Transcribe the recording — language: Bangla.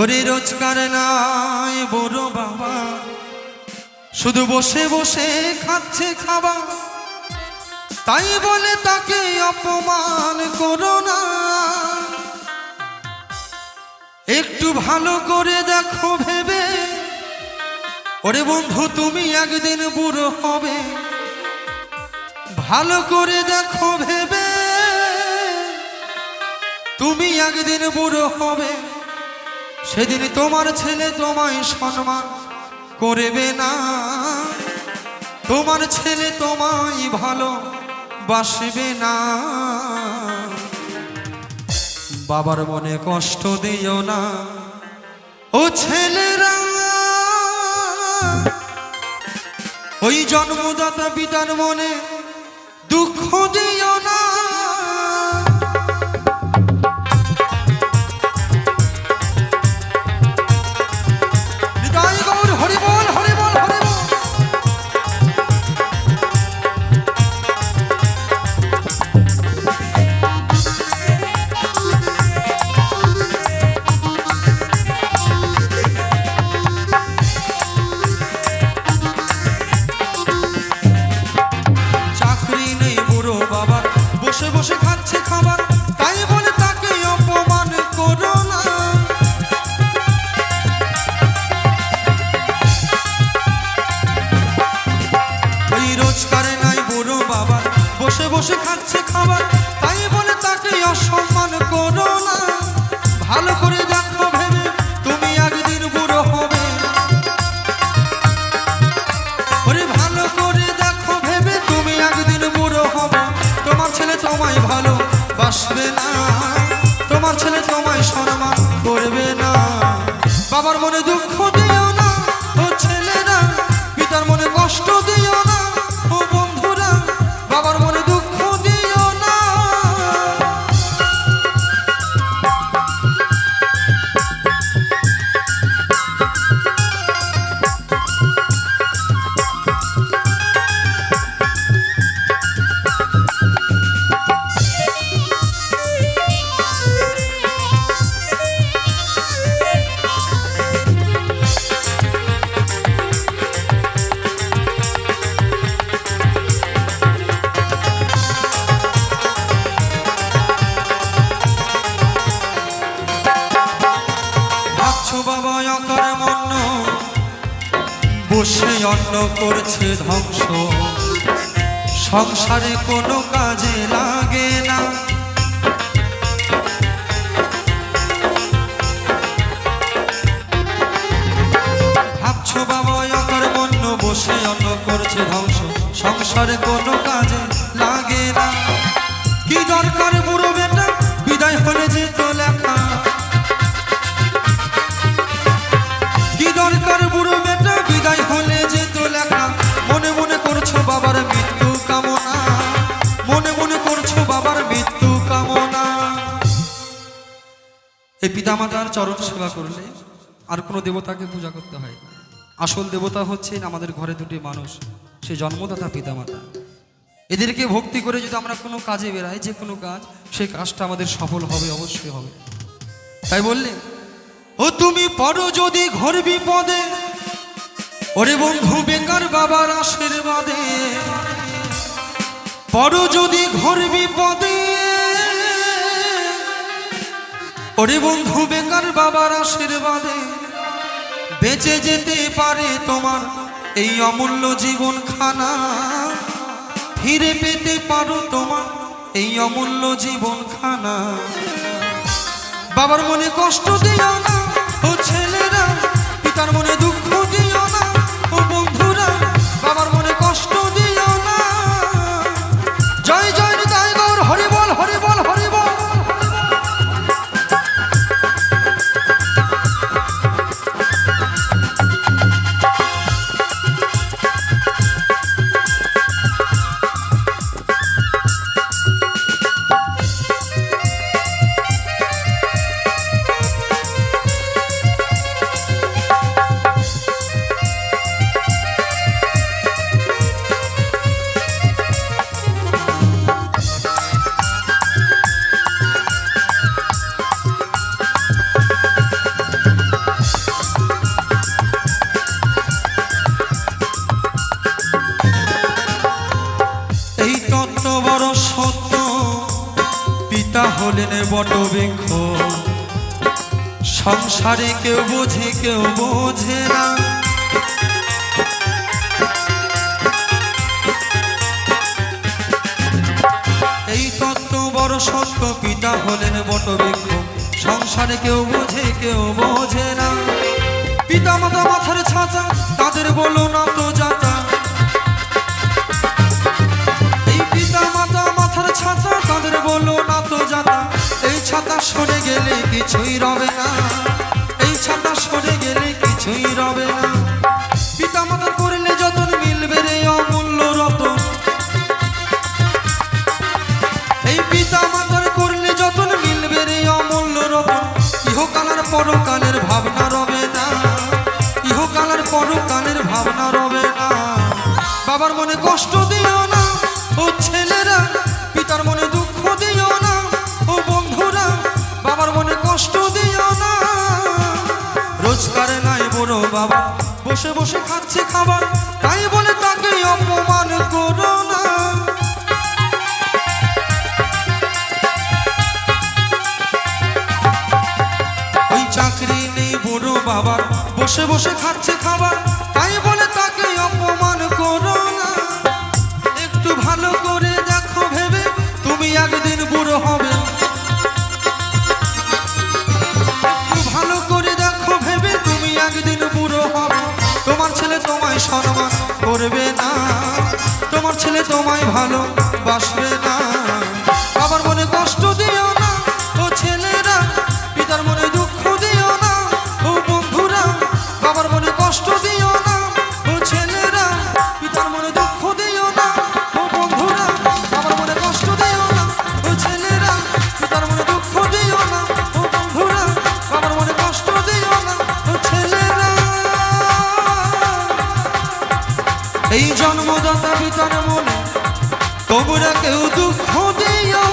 ওরে রোজগার নাই বড় বাবা। শুধু বসে বসে খাচ্ছে খাবা তাই বলে তাকে অপমান করো না। একটু ভালো করে দেখো ভেবে। ওরে বন্ধু, তুমি একদিন বুড়ো হবে। ভালো করে দেখো ভেবে। তুমি একদিন বুড়ো হবে। সেদিন তোমার ছেলে তোমায় সম্মান করবে না। তোমার ছেলে তোমায় ভালো বাসবে না। বাবার মনে কষ্ট দিও না। ও ছেলেরা, ওই জন্মদাতা পিতার মনে বসে খাচ্ছে খাবার। তাই বলে তাকে অপমান করো না। ওই রোজগারে নাই বুড়ো বাবা। বসে বসে খাচ্ছে খাবার। তোমায় ভালো বাসবে না। তোমার ছেলে তোমায় সম্মান করবে না। বাবার মনে দুঃখ দিও অকার মন্ন বসে অন্ন করছে ধ্বংস। সংসারে কোনো কাজে লাগে না। বাবা বসে অন্ন করছে ধ্বংস। সংসারে কোনো কাজে লাগে না। কি দরকার পিতামাতার চরণ সেবা করলে আর কোনো দেবতাকে পূজা করতে হয় আসল দেবতা হচ্ছেন আমাদের ঘরে দুটি মানুষ, সে জন্মদাতা পিতামাতা। এদেরকে ভক্তি করে যদি আমরা কোনো কাজে বেরাই, যে কোনো কাজ সেই কাজটা আমাদের সফল হবে, অবশ্যই হবে। তাই বললে, ও তুমি পড়ো যদি ঘর বিপদে, ওরে বন্ধু বেকার বাবার আশীর্বাদে। পড়ো যদি ঘর বিপদে ওরে বন্ধু বেকার বাবার আশীর্বাদে বেঁচে যেতে পারে তোমার এই অমূল্য জীবন খানা ফিরে পেতে পারো তোমার এই অমূল্য জীবন খানা বাবার মনে কষ্ট দিও না ও পিতা হলেন বটবৃক্ষ সংসারে কেউ বোঝে কেউ বোঝে না। এই তত্ত্ব বড় সত্য, পিতা হলেন বটবৃক্ষ সংসারে কেউ বোঝে কেউ বোঝে না। পিতা মাতা মাথার ছাঁচা, তাদের বলো না তো যাতা কিছুই রবে না। এই ছাতা সরে গেলে কিছুই রবে না। পিতা মাতা করলে যতন মিলবে রে অমূল্য রতন। এই পিতা মাতার করলে যতন মিলবে রে অমূল্য রতন। ইহকালার পরকালের ভাবনা রবে না। ইহকালার পরকালের ভাবনা রবে না। বাবার মনে কষ্ট দিও না, ও ছেলেরা। পিতার মনে দুঃখ দিও না বাবা। বসে বসে খাচ্ছে খাবার। তাই বলে তাকে অপমান করো না। ওই চাকরি নেই বড় বাবার। বসে বসে খাচ্ছে খাবার। করবে না। তোমার ছেলে তোমায় ভালো বাসবে না। আবার মনে কষ্ট দিও না। এই জন্মদাতা পিতার মনে। তোমরা কেউ দুঃখ দিও